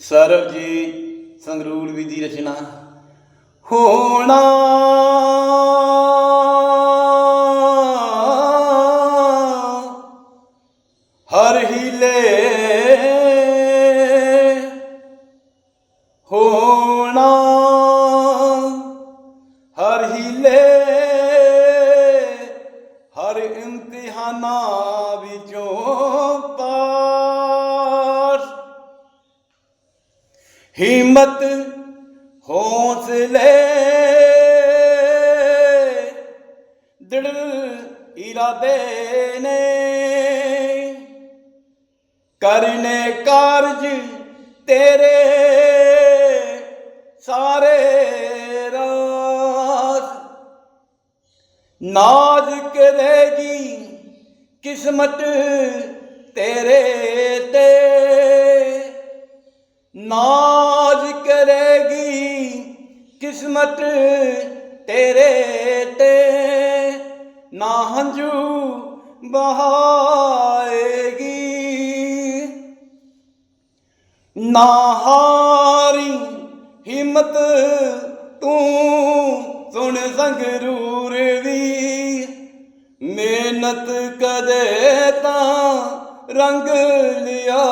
ਸਰਬਜੀਤ ਸੰਗਰੂਰ ਵੀ ਦੀ ਰਚਨਾ। ਹੋਣਾ ਹਰ ਹਿਲੇ। ਹੋਣਾ ਹਰ ਹਿਲੇ। ਹਰ ਇਮਤਿਹਾਨਾ ਵਿੱਚੋਂ ਹਿੰਮਤ ਹੌਸਲੇ। ਦਿਲ ਇਰਾਦੇ ਨੇ। ਕਰਨੇ ਕਾਰਜ ਤੇਰੇ ਸਾਰੇ ਰਾਸ ਨਾਜ਼ ਕਰੇਗੀ ਕਿਸਮਤ ਤੇਰੇ ਤੇ। ਨਾ ਕਿਸਮਤ ਤੇਰੇ ਤੇ ਨਾ ਹੰਝੂ ਬਹਾਏਗੀ ਨਾ ਹਾਰੀ ਹਿੰਮਤ ਤੂੰ ਸੁਣ ਸੰਗਰੂਰ ਵੀ ਮਿਹਨਤ ਕਦੇ ਤਾਂ ਰੰਗ ਲਿਆ